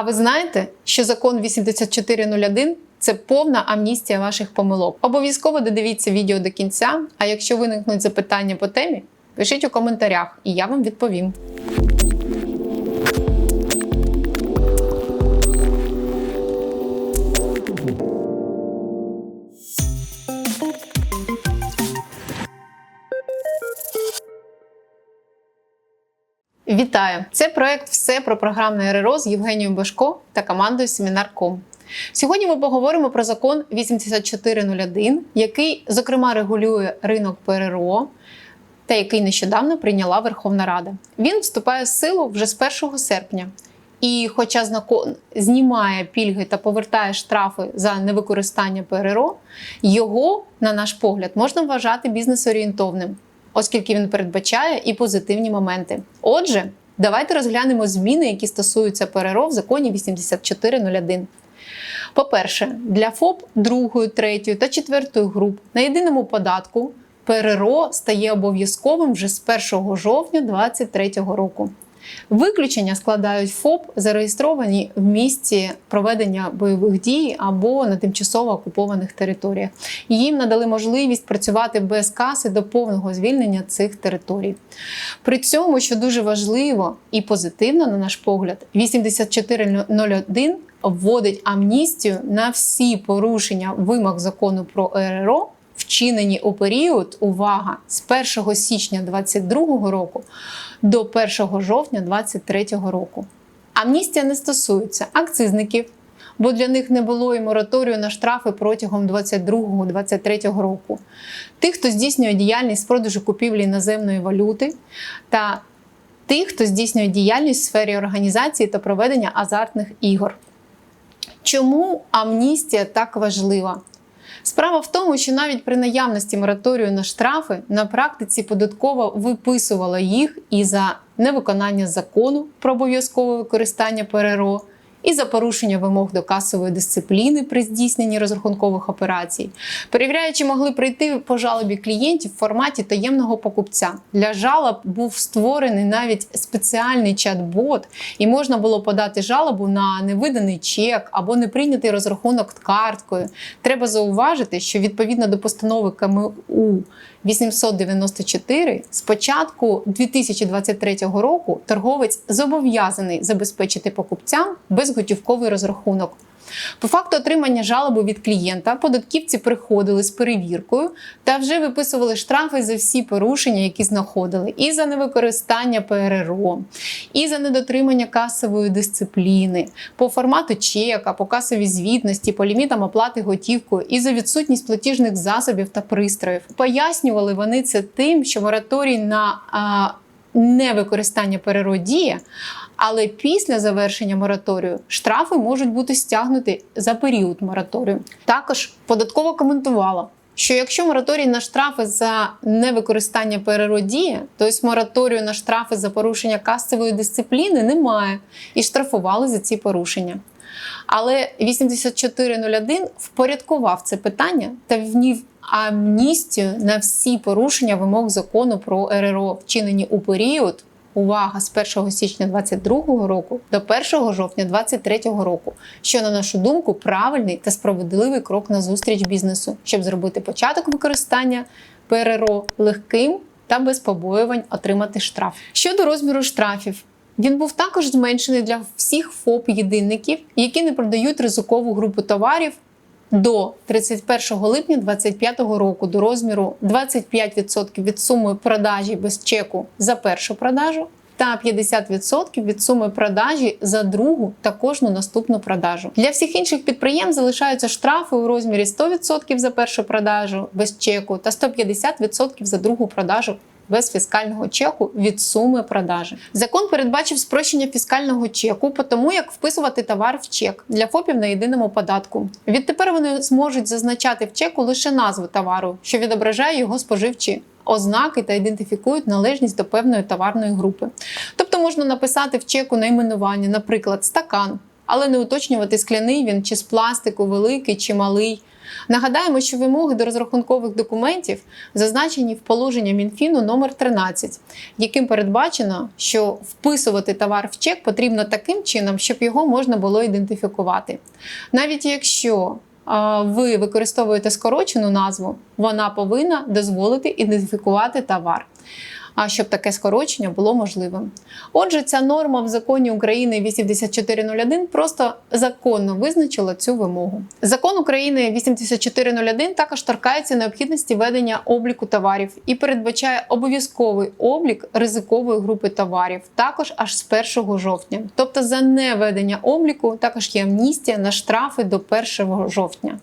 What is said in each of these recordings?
А ви знаєте, що закон 8401 це повна амністія ваших помилок. Обов'язково додивіться відео до кінця. А якщо виникнуть запитання по темі, пишіть у коментарях, і я вам відповім. Вітаю! Це проект Все про програмне РРО з Євгенією Башко та командою Семінар.ком. Сьогодні ми поговоримо про закон 8401, який, зокрема, регулює ринок ПРРО та який нещодавно прийняла Верховна Рада. Він вступає в силу вже з 1 серпня. І, хоча закон знімає пільги та повертає штрафи за невикористання ПРРО, його, на наш погляд, можна вважати бізнес-орієнтовним, оскільки він передбачає і позитивні моменти. Отже, давайте розглянемо зміни, які стосуються ПРРО в законі 8401. По-перше, для ФОП 2, 3 та 4 груп на єдиному податку ПРРО стає обов'язковим вже з 1 жовтня 2023 року. Виключення складають ФОП, зареєстровані в місці проведення бойових дій або на тимчасово окупованих територіях. Їм надали можливість працювати без каси до повного звільнення цих територій. При цьому, що дуже важливо і позитивно, на наш погляд, 8401 вводить амністію на всі порушення вимог закону про РРО. Вчинені у період, увага, з 1 січня 2022 року до 1 жовтня 2023 року. Амністія не стосується акцизників, бо для них не було і мораторію на штрафи протягом 2022-2023 року. Тих, хто здійснює діяльність з продажу купівлі іноземної валюти, та тих, хто здійснює діяльність в сфері організації та проведення азартних ігор. Чому амністія так важлива? Справа в тому, що навіть при наявності мораторію на штрафи на практиці податково виписувала їх і за невиконання закону про обов'язкове використання ПРРО, і за порушення вимог до касової дисципліни при здійсненні розрахункових операцій. Перевіряючи, могли прийти по жалобі клієнтів в форматі таємного покупця. Для жалоб був створений навіть спеціальний чат-бот, і можна було подати жалобу на невиданий чек або неприйнятий розрахунок карткою. Треба зауважити, що відповідно до постанови КМУ 894 з початку 2023 року торговець зобов'язаний забезпечити покупцям безготівковий розрахунок. По факту отримання жалоби від клієнта податківці приходили з перевіркою та вже виписували штрафи за всі порушення, які знаходили, і за невикористання ПРРО, і за недотримання касової дисципліни, по формату чека, по касовій звітності, по лімітам оплати готівкою, і за відсутність платіжних засобів та пристроїв. Пояснювали вони це тим, що мораторій на а, невикористання ПРРО діє, але після завершення мораторію штрафи можуть бути стягнуті за період мораторію. Також податково коментувала. Що якщо мораторій на штрафи за невикористання ПРРО діє, то мораторію на штрафи за порушення касової дисципліни немає і штрафували за ці порушення. Але 8401 впорядкував це питання та внів амністію на всі порушення вимог закону про РРО, вчинені у період. Увага з 1 січня 2022 року до 1 жовтня 2023 року, що на нашу думку правильний та справедливий крок на зустріч бізнесу, щоб зробити початок використання ПРРО легким та без побоювань отримати штраф. Щодо розміру штрафів, він був також зменшений для всіх ФОП-єдинників, які не продають ризикову групу товарів до 31 липня 2025 року до розміру 25% від суми продажі без чеку за першу продажу та 50% від суми продажі за другу та кожну наступну продажу. Для всіх інших підприємств залишаються штрафи у розмірі 100% за першу продажу без чеку та 150% за другу продажу без фіскального чеку від суми продажі. Закон передбачив спрощення фіскального чеку по тому, як вписувати товар в чек для ФОПів на єдиному податку. Відтепер вони зможуть зазначати в чеку лише назву товару, що відображає його споживчі. Ознаки та ідентифікують належність до певної товарної групи. Тобто можна написати в чеку найменування, наприклад, стакан але не уточнювати скляний він чи з пластику, великий чи малий. Нагадаємо, що вимоги до розрахункових документів зазначені в положенні Мінфіну номер 13, яким передбачено, що вписувати товар в чек потрібно таким чином, щоб його можна було ідентифікувати. Навіть якщо ви використовуєте скорочену назву, вона повинна дозволити ідентифікувати товар. А щоб таке скорочення було можливим. Отже, ця норма в законі України 8401 просто законно визначила цю вимогу. Закон України 8401 також торкається необхідності ведення обліку товарів і передбачає обов'язковий облік ризикової групи товарів, також аж з 1 жовтня. Тобто за неведення обліку також є амністія на штрафи до 1 жовтня.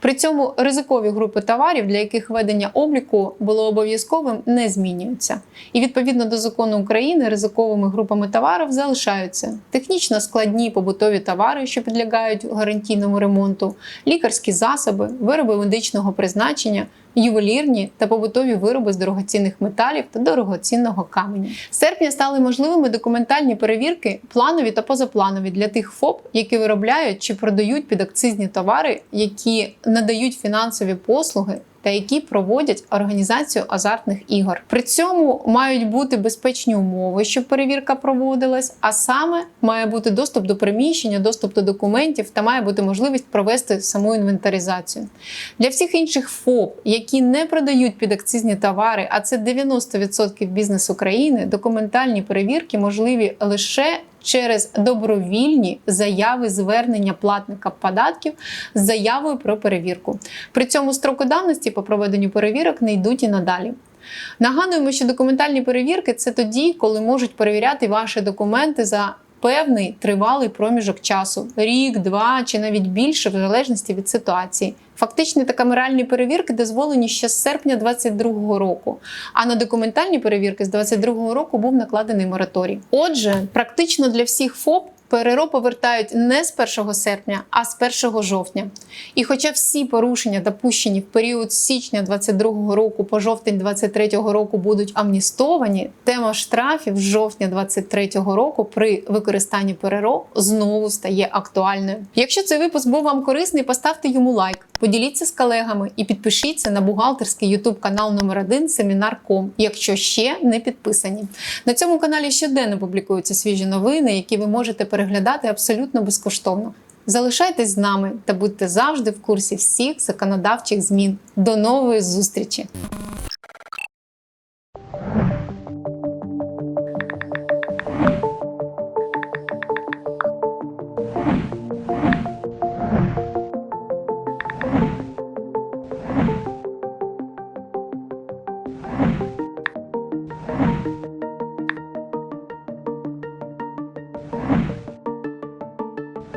При цьому ризикові групи товарів, для яких ведення обліку було обов'язковим, не змінюються. І відповідно до закону України ризиковими групами товарів залишаються технічно складні побутові товари, що підлягають гарантійному ремонту, лікарські засоби, вироби медичного призначення. Ювелірні та побутові вироби з дорогоцінних металів та дорогоцінного каменю. З серпня стали можливими документальні перевірки, планові та позапланові для тих ФОП, які виробляють чи продають підакцизні товари, які надають фінансові послуги та які проводять організацію азартних ігор. При цьому мають бути безпечні умови, щоб перевірка проводилась, а саме має бути доступ до приміщення, доступ до документів та має бути можливість провести саму інвентаризацію. Для всіх інших ФОП, які не продають підакцизні товари, а це 90% бізнесу країни, документальні перевірки можливі лише через добровільні заяви звернення платника податків з заявою про перевірку. При цьому строку давності по проведенню перевірок не йдуть і надалі. Нагадуємо, що документальні перевірки це тоді, коли можуть перевіряти ваші документи за певний тривалий проміжок часу рік, два чи навіть більше, в залежності від ситуації. Фактичні та камеральні перевірки дозволені ще з серпня 2022 року. А на документальні перевірки з 2022 року був накладений мораторій. Отже, практично для всіх ФОП. ПРРО повертають не з 1 серпня, а з 1 жовтня. І хоча всі порушення, допущені в період січня 2022 року по жовтень 2023 року будуть амністовані, тема штрафів з жовтня 2023 року при використанні ПРРО знову стає актуальною. Якщо цей випуск був вам корисний, поставте йому лайк. Поділіться з колегами і підпишіться на бухгалтерський YouTube канал номер 1 Семінар.ком, якщо ще не підписані. На цьому каналі щоденно публікуються свіжі новини, які ви можете переглядати абсолютно безкоштовно. Залишайтесь з нами та будьте завжди в курсі всіх законодавчих змін. До нової зустрічі! you